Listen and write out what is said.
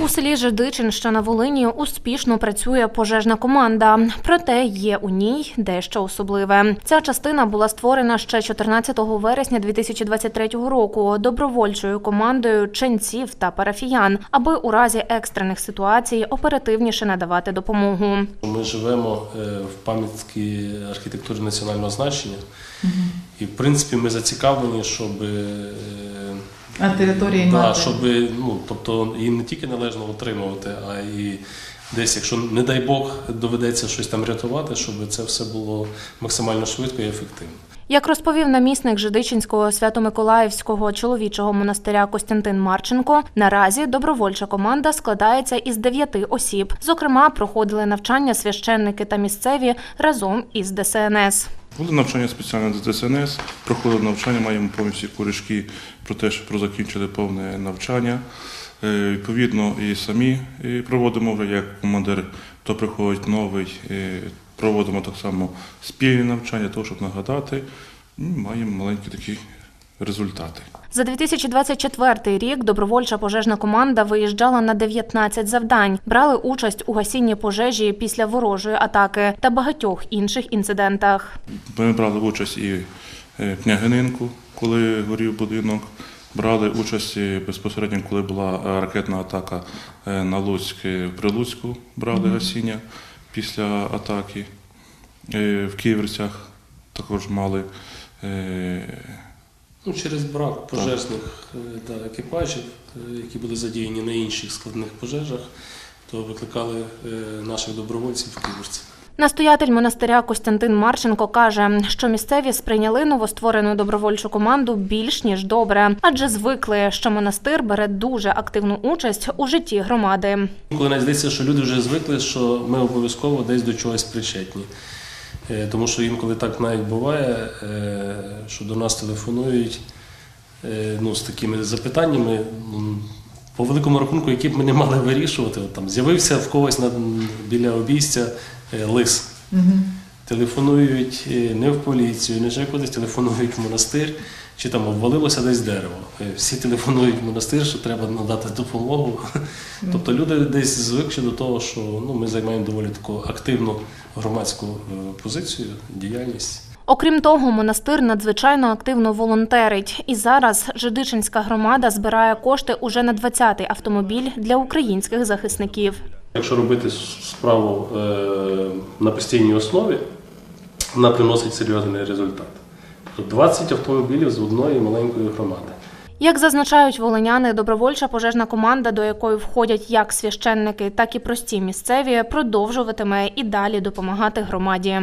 У селі Жидичин, що на Волині, успішно працює пожежна команда. Проте є у ній дещо особливе. Ця частина була створена ще 14 вересня 2023 року добровольчою командою ченців та парафіян, аби у разі екстрених ситуацій оперативніше надавати допомогу. Ми живемо е, в пам'ятці архітектури національного значення, і в принципі ми зацікавлені, щоб, е, А території да, мати. щоб ну, тобто її не тільки належно утримувати, а і десь, якщо не дай Бог доведеться щось там рятувати, щоб це все було максимально швидко і ефективно. Як розповів намісник Жидичинського свято-миколаївського чоловічого монастиря Костянтин Марченко, наразі добровольча команда складається із дев'яти осіб. Зокрема, проходили навчання священники та місцеві разом із ДСНС. Були навчання спеціальне для ДСНС, проходили навчання, маємо повністю корішки про те, що про закінчили повне навчання. Е, Відповідно, і самі проводимо вже як командир, то приходить новий, проводимо так само спільні навчання, того, щоб нагадати, маємо маленькі такі результати. За 2024 рік добровольча пожежна команда виїжджала на 19 завдань, брали участь у гасінні пожежі після ворожої атаки та багатьох інших інцидентах. Ми брали участь і е, в княгининку, коли горів будинок. Брали участь безпосередньо, коли була е, ракетна атака е, на Луцьк, в Прилуцьку брали гасіння після атаки. В Ківерцях також мали. Ну, через брак пожежних е, да, екіпажів, е, які були задіяні на інших складних пожежах, то викликали е, наших добровольців в Київці. Настоятель монастиря Костянтин Марченко каже, що місцеві сприйняли новостворену добровольчу команду більш ніж добре, адже звикли, що монастир бере дуже активну участь у житті громади. Коли навіть здається, що люди вже звикли, що ми обов'язково десь до чогось причетні. Е, Тому що інколи так навіть буває, е, що до нас телефонують е, ну, з такими запитаннями, по великому рахунку, які б ми не мали вирішувати. От там з'явився в когось на, біля обійстя лис. лис. Телефонують не в поліцію, не ще кудись, телефонують в монастир, чи там обвалилося десь дерево. Е, Всі телефонують в монастир, що треба надати допомогу. Тобто люди десь звикші до того, що ну, ми займаємо доволі таку активну громадську е, позицію, діяльність. Окрім того, монастир надзвичайно активно волонтерить. І зараз Жидичинська громада збирає кошти уже на 20-й автомобіль для українських захисників. Якщо робити справу е, на постійній основі, вона приносить серйозний результат. Тобто 20 автомобілів з одної маленької громади. Як зазначають волиняни, добровольча пожежна команда, до якої входять як священники, так і прості місцеві, продовжуватиме і далі допомагати громаді.